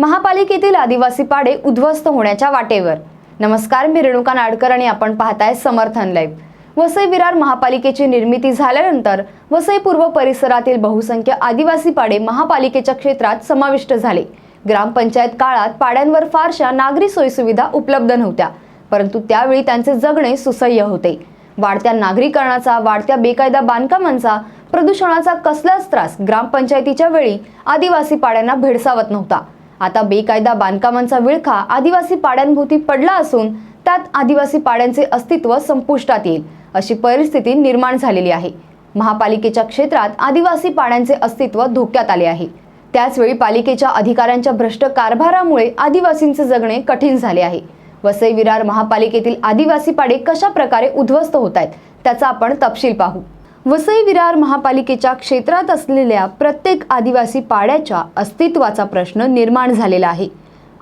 महापालिकेतील आदिवासी पाडे उद्ध्वस्त होण्याच्या वाटेवर. नमस्कार मी रेणुका नाडकर आणि आपण पाहताय समर्थन लाईव्ह. वसई विरार महापालिकेची निर्मिती झाल्यानंतर वसई पूर्व परिसरातील बहुसंख्य आदिवासी पाडे महापालिकेच्या क्षेत्रात समाविष्ट झाले. ग्रामपंचायत काळात पाड्यांवर फारशा नागरी सोयीसुविधा उपलब्ध नव्हत्या परंतु त्यावेळी त्यांचे जगणे सुसह्य होते. वाढत्या नागरीकरणाचा वाढत्या बेकायदा बांधकामांचा प्रदूषणाचा कसलाच त्रास ग्रामपंचायतीच्या वेळी आदिवासी पाड्यांना भेडसावत नव्हता. आता बेकायदा बांधकामांचा विळखा आदिवासी पाड्यांभोवती पडला असून त्यात आदिवासी पाड्यांचे अस्तित्व संपुष्टात येईल अशी परिस्थिती निर्माण झालेली आहे. महापालिकेच्या क्षेत्रात आदिवासी पाड्यांचे अस्तित्व धोक्यात आले आहे. त्याचवेळी पालिकेच्या अधिकाऱ्यांच्या भ्रष्ट कारभारामुळे आदिवासींचे जगणे कठीण झाले आहे. वसई विरार महापालिकेतील आदिवासी पाडे कशा प्रकारे उद्ध्वस्त होत आहेत त्याचा आपण तपशील पाहू. वसई विरार महापालिकेच्या क्षेत्रात असलेल्या प्रत्येक आदिवासी पाड्याच्या अस्तित्वाचा प्रश्न निर्माण झालेला आहे.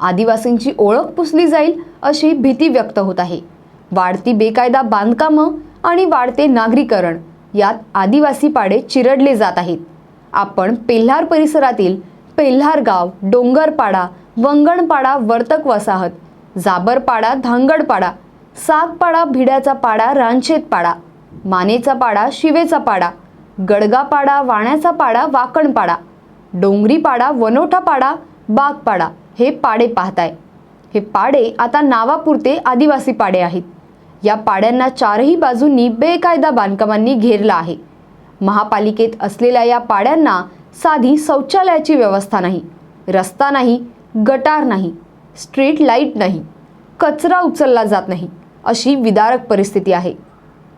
आदिवासींची ओळख पुसली जाईल अशी भीती व्यक्त होत आहे. वाढती बेकायदा बांधकामं आणि वाढते नागरीकरण यात आदिवासी पाडे चिरडले जात आहेत. आपण पेल्हार परिसरातील पेल्हार गाव डोंगरपाडा वंगणपाडा वर्तक वसाहत जाबरपाडा धांगडपाडा सागपाडा भिड्याचा पाडा रानशेतपाडा मानेचा पाडा शिवेचा पाडा गडगापाडा वाण्याचा पाडा वाकणपाडा डोंगरीपाडा वनोठापाडा बागपाडा हे पाडे पाहताय. हे पाडे आता नावापुरते आदिवासी पाडे आहेत. या पाड्यांना चारही बाजूंनी बेकायदा बांधकामांनी घेरला आहे. महापालिकेत असलेल्या या पाड्यांना साधी शौचालयाची व्यवस्था नाही रस्ता नाही गटार नाही स्ट्रीट लाइट नाही कचरा उचलला जात नाही अशी विदारक परिस्थिती आहे.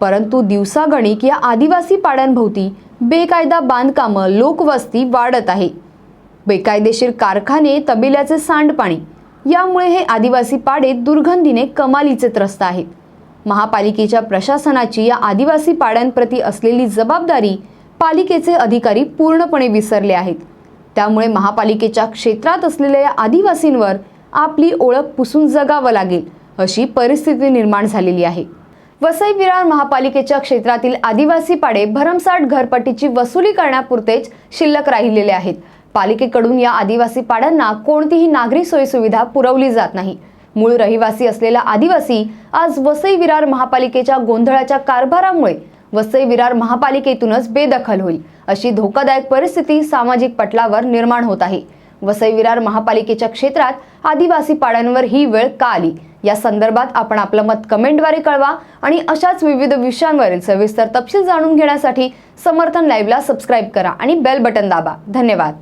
परंतु दिवसागणिक या आदिवासी पाड्यांभोवती बेकायदा बांधकामं लोकवस्ती वाढत आहे. बेकायदेशीर कारखाने तबिल्याचे सांडपाणी यामुळे हे आदिवासी पाडे दुर्गंधीने कमालीचे त्रस्त आहेत. महापालिकेच्या प्रशासनाची या आदिवासी पाड्यांप्रती असलेली जबाबदारी पालिकेचे अधिकारी पूर्णपणे विसरले आहेत. त्यामुळे महापालिकेच्या क्षेत्रात असलेल्या या आदिवासींवर आपली ओळख पुसून जगावं लागेल अशी परिस्थिती निर्माण झालेली आहे. वसई विरार महापालिकेच्या क्षेत्रातील आदिवासी पाडे भरमसाठ घरपट्टीची वसुली करण्यापुरतेच शिल्लक राहिलेले आहेत. पालिकेकडून या आदिवासी पाड्यांना कोणतीही नागरी सोयीसुविधा पुरवली जात नाही. मूळ रहिवासी असलेला आदिवासी आज वसई विरार महापालिकेच्या गोंधळाच्या कारभारामुळे वसई विरार महापालिकेतूनच बेदखल होईल अशी धोकादायक परिस्थिती सामाजिक पटलावर निर्माण होत आहे. वसई विरार महापालिकेच्या क्षेत्रात आदिवासी पाड्यांवर ही वेळ का आली? या संदर्भात आपण आपलं मत कमेंटद्वारे कळवा आणि अशाच विविध विषयांवरील सविस्तर तपशील जाणून घेण्यासाठी समर्थन लाईव्हला सबस्क्राईब करा आणि बेल बटन दाबा. धन्यवाद.